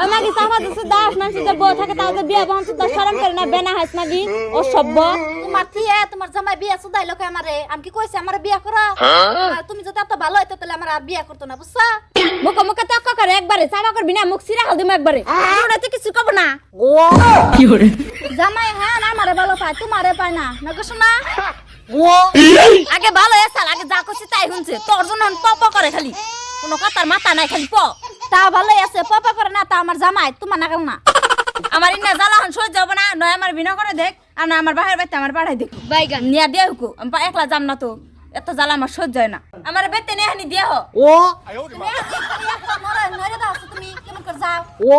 ওই মাগি সাফা দিছে দাস না সিধা বউ থাকে তাও তো বিয়া বহন তো শরম করে না বেনা হাস মাগি ও সভ্য তোমার থিয়ে তোমার জামাই বিয়া সুদাই লোকে আমারে? আমি কি কইছি আমারে বিয়া করা? আর তুমি যদি এত ভালো হইতো তাহলে আমার আর বিয়া করতো না বুঝছা? মুখ মুখ তক্ক করে একবারে চাবা করবি না মুখ সিরা হাল দিম একবারে। ওটা তো কিছু কব না। জামাই হ্যাঁ না আমারে ভালো পায় তোমারে পায় না। না কইছো না আগে ভালো এসাল আগে যা করছি তাই শুনছে তোর জন্য প প করে খালি। কোনো কথার মাথা নাই খালি প। তা ভালোই আছে পাপা করে না তা আমার জামাই তোমার না না। আমার ইন্না জ্বালা হন সহ্য হবে না নয় আমার বিনা করে দেখ আর না আমার বাহির বাইতে আমার পাঠাই দেখ। বাইগান। নিয়া দিয়ে হুকু আমি একলা যাম না তো এত জ্বালা আমার সহ্য হয় না। আমার বেতে নিয়ে হানি দিয়ে হো। ও? মরে মরে দাও তুমি কেমন করে যাও। ও?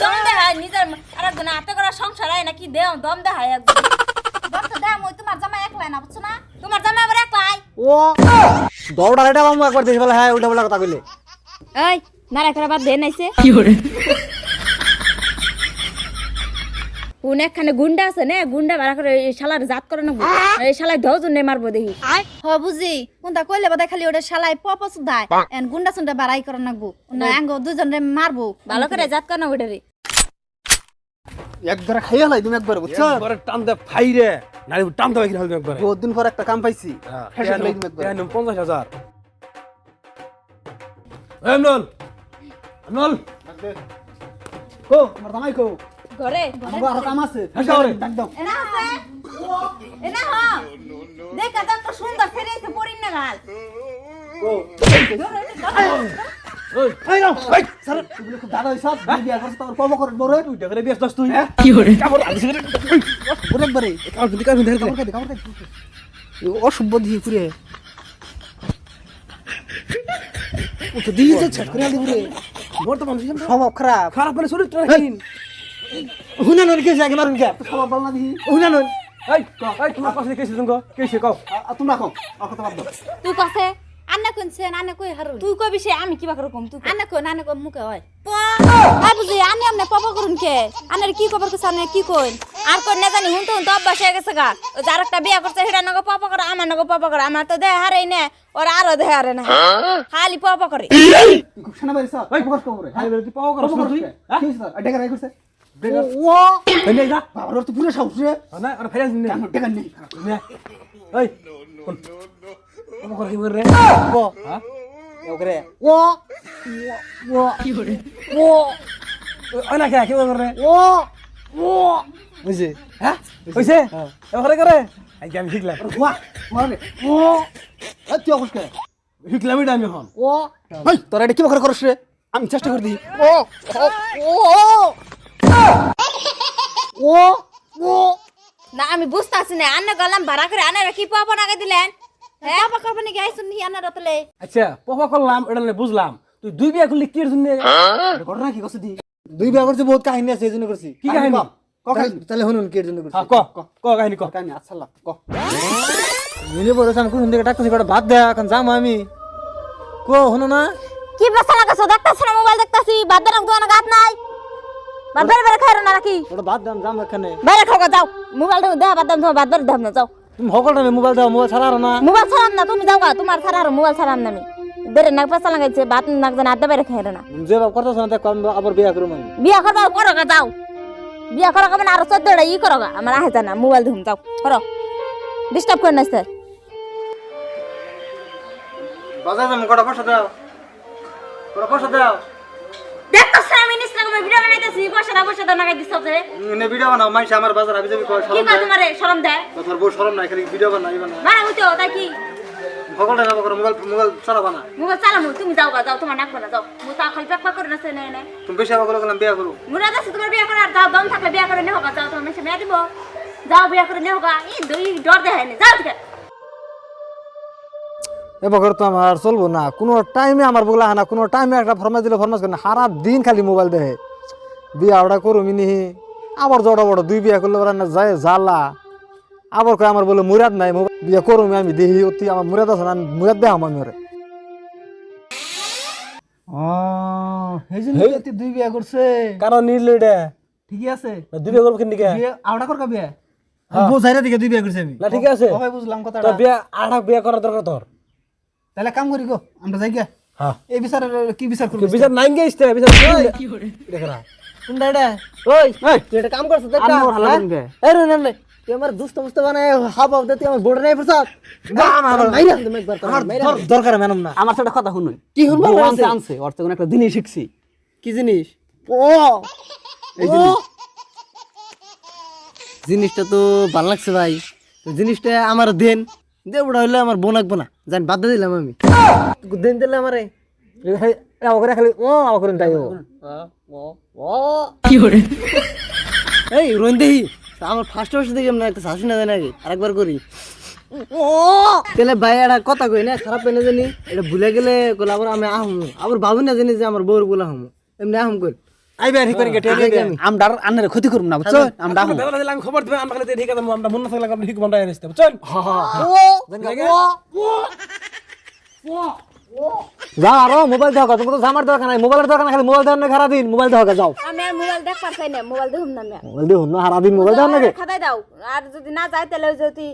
দম দেখায় নিজের আর একজন হাতে করা সংসার হয় নাকি দেও দম একজন। দরকার দাম ওই তোমার জামাই একলাই না বুঝছ না? তোমার জামা আবার একলাই। ও? দৌড়া এটা আমি একবার দেখি বলে হ্যাঁ উল্টা পাল্টা কথা কইলে। এই নারা করে বাদ দে নাইছে কোন একখানে গুন্ডা আছে না গুন্ডা ভাড়া করে এই শালার জাত করে নেব। এই শালাই দশ জন মারবো দেখি। হ বুঝি। কোনটা কইলে বাদা খালি ওটা শালাই পপ সুদাই এন গুন্ডা সুন্ডা বাড়াই করে নাকবো না আঙ্গ দুজন রে মারবো। ভালো করে জাত করে নেব রে। একবার খাইয়া লাই তুমি একবার বুঝছ? একবারে টান দে ফাই রে নারী টান দে কিনা একবারে। বহুত দিন পর একটা কাম পাইছি। হেসে কেন একবার। কেন পঞ্চাশ হাজার। এমনল এমনল কো। আমার জামাই কো। ঘরে। আমার আরও কাম আছে। হেসে ওরে। ডাক দাও এনা আছে। এনা হ। দেখ কত সুন্দর ফেরে এসে পড়িন না গাল কো কি দে দে অসভ্য দিয়ে পুরে। ও তো দিয়ে ছেট করে দিবরে বর্তমান স্বভাব খারাপ। খারাপ মানে চরিত্র হুনা নন কে মারুন কে? স্বভাব ভালো না দিহি হুনা নন এই এই তোমার পাশে কেসে তুমি কেসে কও। কও। আর কথা বাদ দাও। তুই কাছে আন্না কোনছেন আন্না কই হারুন তুই কই বিষয় আমি কিবা করে কম তুই। আন্না কই নানা কই মুখে হয় আর বুঝি আন্না আমনে পাপা করুন কে আন্নার কি খবর কইছ আন্না কি কইন আর কোন না জানি হুন তো হুন তো অভ্যাস হয়ে গেছে গা ওই যার একটা বিয়া করছে সেটা নগো পাপা করে আমার নগো পাপা করে আমার তো দেহ হারে না ওর আরও দেহ হারে না খালি পাপা করে খুব বাড়ি সব এই ফোকাস কর রে আরে বেরে তুই পাও করছ না তুই হ্যাঁ স্যার ডেকা রাই করছে ও এই যা বাবার তো পুরো সাহস রে না আর ফেরাস নে কেন নেই এই করে কি রে ও হ্যাঁ ওকরে ও ও কি করে ও ওই না কে কি করে ও ও বুঝে হ্যাঁ কইছে এবারে করে আই আমি শিখলাম ওয়া মারে ও এ তুই অবশ্য কে শিখলাম এটা আমি এখন ও ভাই তোরা এটা কি করে করছ রে আমি চেষ্টা করে দিই ও ও ও ও না আমি বুঝতাছি না আন্না গলাম ভাড়া করে আনারা কি পাপা নাগে দিলেন হ্যাঁ পাপা করবে নাকি আইছুন নি আন্না রাতলে? আচ্ছা পপা করলাম এটা নিয়ে বুঝলাম। তুই দুই বিয়া করলি কি এর জন্য ঘটনা কি করছিস দি? দুই বিয়া করছি বহুত কাহিনী আছে এই জন্য করছি। কি কাহিনী? ক তাহলে শুনুন কি এর জন্য করছি। হ্যাঁ ক। ক। ক কাহিনী ক। কাহিনী আচ্ছা লাগ ক। মিলে বড় সান কোন দিকে ডাকতেছি কটা ভাত দে এখন যাম আমি। কো হনো না। কি বেসা লাগাছো দেখতাছ না মোবাইল দেখতাছি। বাদ দাও তোমার গাত নাই। বাদ বেরে বেরে খাইরো না নাকি ওটা ভাত দাম যাম এখানে। বেরে খাও যাও। মোবাইল দাও দেহ বাদ দাও তোমার বাদ বেরে দাও না যাও। তুমি সকল টাইমে মোবাইল দাও মোবাইল ছাড়া আর না। মোবাইল ছাড়াম না তুমি যাও তোমার ছাড়া মোবাইল ছাড়াম না আমি। বেরে নাক পেছা লাগাইছে বাদ নাক জানা আদা বেরে খাইরো না। যে বাপ করতেছ না দেখ আমি আবার বিয়া করব বিয়া করবা করো গা যাও। বিয়া করো মানে আরও চোদ্দটা ই করো গা। আমার আহে জানা মোবাইল ধুম যাও করো। ডিস্টার্ব করে না স্যার বাজার যাম কটা পয়সা দাও? কটা পয়সা দাও? দেখতাছ। ভিডিও বানাইতেছি বসে না বসে দাও নাগাই দিছ যে। নে ভিডিও বানাও মাইছে আমার বাজার আবি যাবি কয় কি শরম কয় দেয় তোমারে শরম দেয়? তোর বউ শরম নাই খালি ভিডিও বানাই বানা তাই কি? করো মোবাইল মোবাইল মোবাইল চালামু তুমি যাও গা যাও তোমার নাক না যাও। মু তা খালি পাক পাক করে না সে নাই নাই তুমি বেশি আবার গেলাম বিয়া করো আছে তোমার বিয়া করার? যাও দম থাকলে বিয়া করে গা যাও তোমার মেয়ে দিব যাও বিয়া করে নেও গা এই দুই ডর দেখায় না যাও ঠিক এবার তো আমার চলবো না। কোনো টাইমে আমার বগলা না কোনো টাইমে একটা ফরমাস দিলে ফরমাস করে না সারা দিন খালি মোবাইল দেখে। বিয়া ওটা করো মিনিহি আবার জড় বড় দুই বিয়া করলে ওরা যায় জ্বালা। আবার কয় আমার বলে মুরাদ নাই বিয়া করো আমি দেখি অতি আমার মুরাদ আছে না মুরাদ দেয় আমার সেই জন্য দুই বিয়া করছে। কারণ নিল এটা। ঠিকই আছে। দুই বিয়া করব কেন দিকে? আওড়া কর বিয়া? বোঝাইরা দিকে দুই বিয়া করছে আমি। না ঠিক আছে। সবাই বুঝলাম কথা তোর বিয়া আড়া বিয়া করার দরকার তোর। তাহলে কাম করি গো আমরা যাই গিয়া। হ্যাঁ। এই বিচার কি বিচার করবি? বিচার নাই গে ইস্তে বিচার দেখরা কোনটা এটা ওই তুই এটা কাম করছিস দেখ আর মোর হালা দিনকে এই রে না তুই আমার দুস্ত মুস্ত বানায় হাব হাব তুই আমার বোর্ডে নাই প্রসাদ আমার মাইরা তুমি একবার আমার দর- দরকার ম্যাডাম না। আমার সাথে কথা শুনুন। কি শুনব আনছে আনছে ওর থেকে একটা জিনিস শিখছি। কি জিনিস? ও জিনিসটা তো ভালো লাগছে ভাই তো জিনিসটা আমার দেন। দে ওটা হইলে আমার বোন লাগবো না জান বাদ দিলাম আমি। দেন দিলে আমারে ওখানে খালি ও করে তাই এই রোহিন দেহি আমার ফার্স্ট ফার্স্ট দেখি না একটা শাসি না দেয় নাকি আরেকবার করি। তাহলে ভাই একটা কথা কই না খারাপ পেলে জানি? এটা ভুলে গেলে কলে আবার আমি আহম। আবার ভাবি না জানি যে আমার বউর বলে আহম। এমনি আহম কই? আইবে ঠিক করে ক্ষতি করব না বুঝছ? আমরা। খবর দিবেন আমরা ঠিক আছে আমরা মন না থাকলে আমরা ঠিক মনটা এসে বুঝছেন যাও আরও মোবাইল দেখো তুমি তো জামার দরকার নাই। মোবাইলের দরকার নাই খালি মোবাইল দেওয়ার খারা দিন মোবাইল দেখো যাও। আমি আর মোবাইল দেখ পারছাই না মোবাইল দেখুন না আমি মোবাইল না হারা দিন মোবাইল দেওয়ার নাকি? খাতাই দাও আর যদি না যায় তাহলে যদি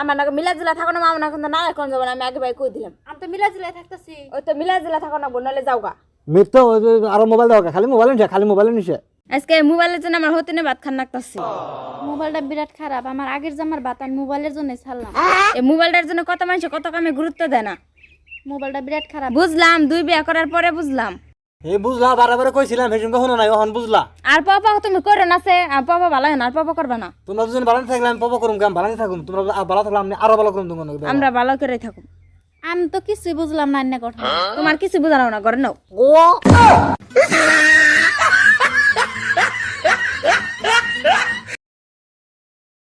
আমার নাকি মিলা জিলা থাকো না আমার নাকি না এখন যাব না আমি আগে ভাই কই দিলাম। আমি তো মিলা জিলাই থাকতেছি। ওই তো মিলা জিলা থাকো না নলে যাও গা। মিথ্যা আরও মোবাইল দেখো খালি মোবাইল নিছে খালি মোবাইল নিছে। আজকে মোবাইলের জন্য আমার হতে ভাত খান লাগতাছি মোবাইলটা বিরাট খারাপ আমার আগের জামার বাত আমি মোবাইলের জন্য ছাড়লাম। এই মোবাইলটার জন্য কত মানুষ কত কামে গুরুত্ব দেয় না। মোবাইলটা বিরাট খারাপ। বুঝলাম দুই বিয়া করার পরে বুঝলাম। এ বুঝলা বারে বারে কইছিলাম সেই সঙ্গে শুনো নাই ওহন বুঝলা। আর পাপা তুমি করে না সে আর পাপা ভালো হয় না আর পাপা করবে না। তোমরা দুজন ভালো থাকলে আমি পাপা করুম কাম ভালো থাকুম তোমরা ভালো থাকলে আমি আরও ভালো করুম তোমার আমরা ভালো করে থাকুম। আমি তো কিছুই বুঝলাম না অন্য কথা। তোমার কিছু বুঝানো না করে নাও।